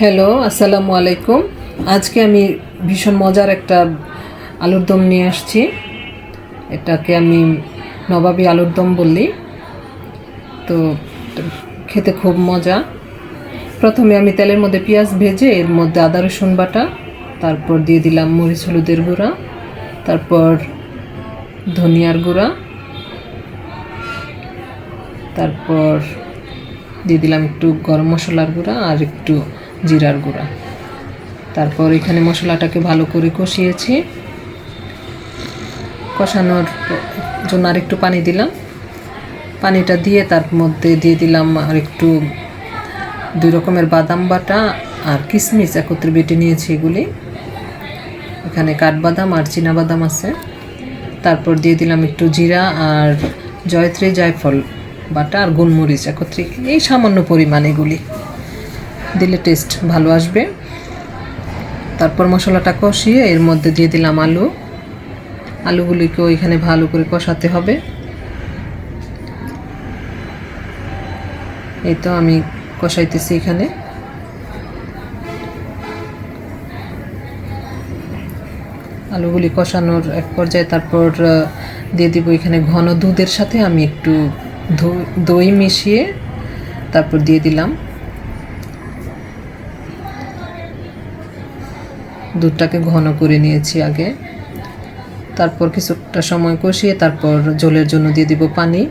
Hello আসসালামু আলাইকুম। আজকে আমি ভীষণ মজার একটা আলুর দম নিয়ে আসছি। এটাকে আমি নবাবী আলুর দম বললি। তো খেতে খুব মজা। প্রথমে আমি তেলের মধ্যে পেঁয়াজ ভেজে এর মধ্যে আদা, রসুন বাটা, তারপর দিয়ে দিলাম মরিচ, হলুদের গুঁড়া, তারপর ধনিয়ার গুঁড়া, তারপর দিয়ে দিলাম একটু গরম মশলার গুঁড়া আর একটু জিরার গুঁড়া। তারপর এখানে মশলাটাকে ভালো করে কষিয়েছি। কষানোর জন্য আর একটু পানি দিলাম। পানিটা দিয়ে তার মধ্যে দিয়ে দিলাম আর একটু দুই রকমের বাদাম বাটা আর কিশমিশ একত্রে বেটে নিয়েছি এগুলি। এখানে কাঠবাদাম আর বাদাম আছে। তারপর দিয়ে দিলাম একটু জিরা আর জয়ত্রী জায়ফল বাটা আর গোলমরিচ একত্রে। এই সামান্য পরিমাণ এগুলি। দিলে টেস্ট ভালো আসবে। তারপর মশলাটা কষিয়ে এর মধ্যে দিয়ে দিলাম আলু। আলুগুলিকেও এখানে ভালো করে কষাতে হবে। এই তো আমি কষাইতেছি এখানে। আলুগুলি কষানোর এক পর্যায়ে তারপর দিয়ে দিব এখানে ঘন দুধের সাথে আমি একটু দই মিশিয়ে তারপর দিয়ে দিলাম। দুধটাকে ঘন করে নিয়েছি আগে। তারপর কিছুটা সময় কষিয়ে তারপর জলের জন্য দিয়ে দিব পানি।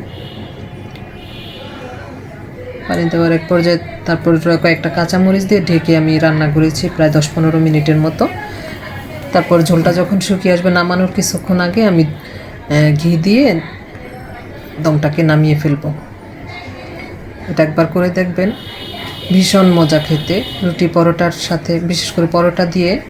পানি দেওয়ার এক পর্যায়ে তারপর কয়েকটা কাঁচামরিচ দিয়ে ঢেকে আমি রান্না করেছি প্রায় দশ পনেরো মিনিটের মতো। তারপর ঝোলটা যখন শুকিয়ে আসবে নামানোর কিছুক্ষণ আগে আমি ঘি দিয়ে দমটাকে নামিয়ে ফেলব। এটা একবার করে দেখবেন। ভীষণ মজা খেতে। রুটি পরোটার সাথে, বিশেষ করে পরোটা দিয়ে